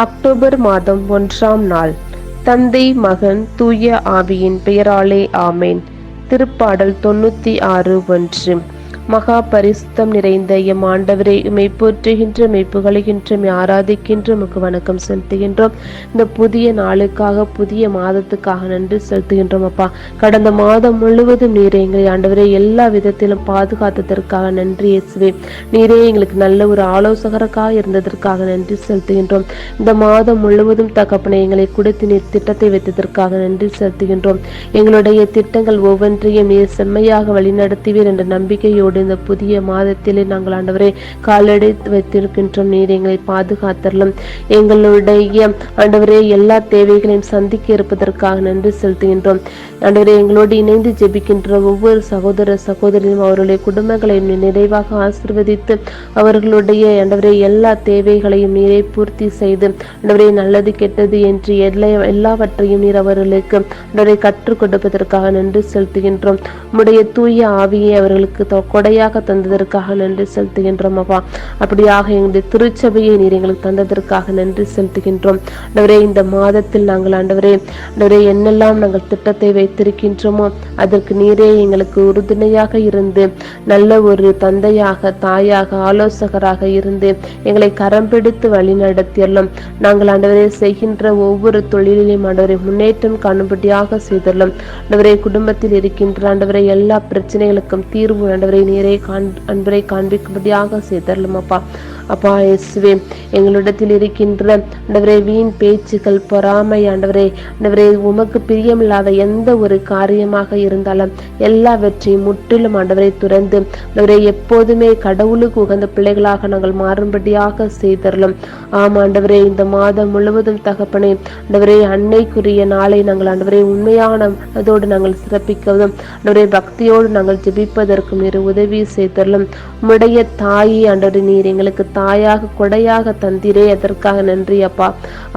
October மாதம் ஒன்றாம் நாள். தந்தை மகன் தூய ஆவியின் பெயராலே ஆமேன். திருப்பாடல் தொண்ணூத்தி ஆறு ஒன்று. மகா பரிசுத்தம் நிறைந்த எம் ஆண்டவரை உமை போற்றுகின்ற மெய்ப்புகழுகின்ற மெய் ஆராதிக்கின்ற உமக்கு வணக்கம் செலுத்துகின்றோம். இந்த புதிய நாளுக்காக புதிய மாதத்துக்காக நன்றி செலுத்துகின்றோம் அப்பா. கடந்த மாதம் முழுவதும் நீரே எங்களை ஆண்டவரை எல்லா விதத்திலும் பாதுகாத்ததற்காக நன்றி இயேசுவே. நீரே எங்களுக்கு நல்ல ஒரு ஆலோசகருக்காக இருந்ததற்காக நன்றி செலுத்துகின்றோம். இந்த மாதம் முழுவதும் தகப்பனை எங்களை கொடுத்து நீர் திட்டத்தை வைத்ததற்காக நன்றி செலுத்துகின்றோம். எங்களுடைய திட்டங்கள் ஒவ்வொன்றையும் நீர் செம்மையாக வழிநடத்துவீர் என்ற நம்பிக்கையோடு ஆண்டவரே இந்த புதிய மாதத்திலே நாங்கள் ஆண்டவரை காலடி வைத்திருக்கின்றோம். நீர் எங்களை பாதுகாத்தரலும். எங்களுடைய ஆண்டவரே எல்லா தேவைகளையும் சந்திக்க இருப்பதற்காக நன்றி செலுத்துகின்றோம். ஆண்டவரே எங்களோடு இணைந்து ஜெபிக்கின்ற ஒவ்வொரு சகோதர சகோதரியும் அவருடைய குடும்பங்களையும் நிறைவாக ஆசிர்வதித்து அவர்களுடைய ஆண்டவரே எல்லா தேவைகளையும் நீரை பூர்த்தி செய்து ஆண்டவரே நல்லது கெட்டது என்று எல்லா எல்லாவற்றையும் நீர் அவர்களுக்கு ஆண்டவரை கற்றுக் கொடுப்பதற்காக நன்றி செலுத்துகின்றோம். உம்முடைய தூய ஆவியை அவர்களுக்கு தொ- கொடையாக தந்ததற்காக நன்றி செலுத்துகின்றோம் அப்பா. அப்படியாக எங்களுடைய திருச்சபையை நீர் எங்களுக்கு தந்ததற்காக நன்றி செலுத்துகின்றோம். ஆண்டவரே இந்த மாதத்தில் நாங்கள் ஆண்டவரே ஆண்டவரே என்னெல்லாம் நாங்கள் திட்டத்தை வைத்திருக்கின்றோமோ அதற்கு நீரே எங்களுக்கு உறுதுணையாக இருந்து நல்ல ஒரு தந்தையாக தாயாக ஆலோசகராக இருந்து எங்களை கரம் பிடித்து வழி நடத்தியறலும் நாங்கள் ஆண்டவரே செய்கின்ற ஒவ்வொரு தொழிலிலும் ஆண்டவரை முன்னேற்றம் காணும்படியாக செய்துள்ளோம் ஆண்டவரே குடும்பத்தில் இருக்கின்ற ஆண்டவரை எல்லா பிரச்சனைகளுக்கும் தீர்வு ஆண்டவரை நீரே காண் அன்பரை காண்பிக்கும்படியாக செய்தரலும் அப்பா. அப்பா இயேசுவே எங்களிடத்தில் இருக்கின்ற ஆண்டவரே வீண் பேச்சுகள் பொறாமை ஆண்டவரே ஆண்டவரே உமக்கு பிரியமில்லாத எந்த ஒரு காரியமாக இருந்தாலும் எல்லாவற்றையும் முற்றிலும் ஆண்டவரை துறந்து ஆண்டவரே எப்போதுமே கடவுளுக்கு உகந்த பிள்ளைகளாக நாங்கள் மாறும்படியாக செய்தரலும் ஆம் ஆண்டவரே இந்த மாதம் முழுவதும் தகப்பனே ஆண்டவரே அன்னைக்குரிய நாளை நாங்கள் ஆண்டவரே உண்மையான அதோடு நாங்கள் சிறப்பிக்கவும் ஆண்டவரே பக்தியோடு நாங்கள் ஜெபிப்பதற்கும் இரு உதவி செய்தரலும் உம்முடைய தாயை ஆண்டவரே நீர் எங்களுக்கு தாயாக கொடையாக தந்தீரே அதற்காக நன்றி அப்பா.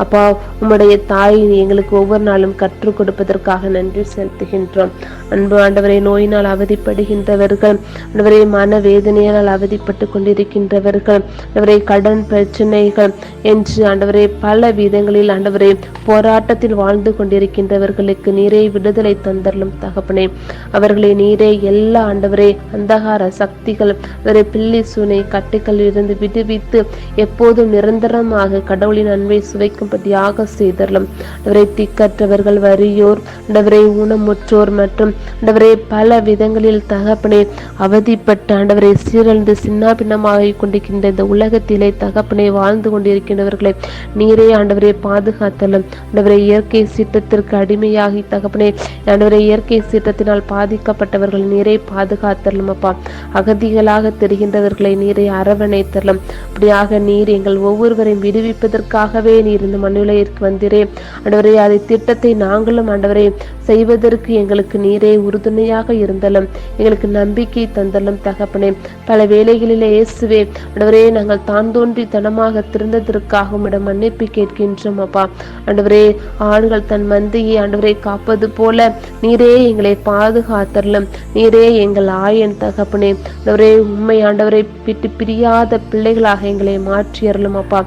அப்பா உம்முடைய தாயை எங்களுக்கு ஒவ்வொரு நாளும் கற்றுக் கொடுப்பதற்காக நன்றி செலுத்துகின்றோம். அன்பு ஆண்டவரை நோயினால் அவதிப்படுகின்றவர்கள் ஆண்டவரை மன வேதனையால் அவதிப்பட்டு கொண்டிருக்கின்றவர்கள் ஆண்டவரை கடன் பிரச்சனைகள் என்று ஆண்டவரே பல விதங்களில் ஆண்டவரே போராட்டத்தில் வாழ்ந்து கொண்டிருக்கின்றவர்களுக்கு நீரே விடுதலை தந்தரலும் தகப்பனே. அவர்களை நீரே எல்லா ஆண்டவரே அந்தகார சக்திகள் அவரை பில்லி சூனை கட்டுக்கள் இருந்து விடுவி ஜீவித்து எப்போதும் நிரந்தரமாக கடவுளின் அன்பை சுவைக்கும்படியாக செய்தரலும். அவரை திக்கற்றவர்கள் வறியோர் ஆண்டவரை ஊனமுற்றோர் மற்றும் ஆண்டவரே பல விதங்களில் தகப்பனே அவதிப்பட்டு ஆண்டவரை சீரழிந்து சின்னாபின்னமாக கொண்டிருக்கின்ற இந்த உலகத்திலே தகப்பனை வாழ்ந்து கொண்டிருக்கின்றவர்களை நீரே ஆண்டவரை பாதுகாத்தலும். ஆண்டவரை இயற்கை சீற்றத்திற்கு அடிமையாகி தகப்பனே ஆண்டவரை இயற்கை சீற்றத்தினால் பாதிக்கப்பட்டவர்கள் நீரை பாதுகாத்தலும் அப்பா அகதிகளாக தெரிகின்றவர்களை நீரை அரவணைத்தலும். அப்படியாக நீர் எங்கள் ஒவ்வொருவரையும் விடுவிப்பதற்காகவே நீர் இந்த மண்ணுலகிற்கு வந்தீரே. ஆண்டவரே அதை திட்டத்தை நாங்களும் ஆண்டவரே செய்வதற்கு எங்களுக்கு நீரே உறுதுணையாக இருந்தலும் எங்களுக்கு நம்பிக்கை தந்தலும் தகப்பனே. பல வேலைகளிலே இயேசுவே ஆண்டவரே நாங்கள் தான் தோன்றி தனமாக திருந்ததற்காக உம்மிடம் மன்னிப்பு கேட்கின்றோம் அப்பா. ஆண்டவரே ஆடுகள் தன் மந்தையை ஆண்டவரை காப்பது போல நீரே எங்களை பாதுகாத்தரலும் நீரே எங்கள் ஆயன் தகப்பனே. ஆண்டவரே உண்மை ஆண்டவரை விட்டு பிரியாத பிள்ளைகள் பிள்ளைகளாக எங்களை மாற்றியறலும் அப்பா.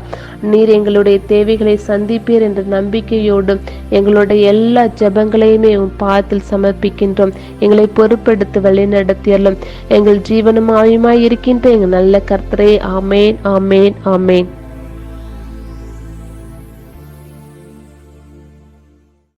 நீர் எங்களுடைய தேவைகளை சந்திப்பீர் என்ற நம்பிக்கையோடு எங்களுடைய எல்லா ஜபங்களையுமே உன் பாதத்தில் சமர்ப்பிக்கின்றோம். எங்களை பொறுப்பெடுத்து வழிநடத்தியலும் எங்கள் ஜீவனும் ஆயுமாய் இருக்கின்ற எங்கள் நல்ல கர்த்தரே. ஆமேன் ஆமேன் ஆமேன்.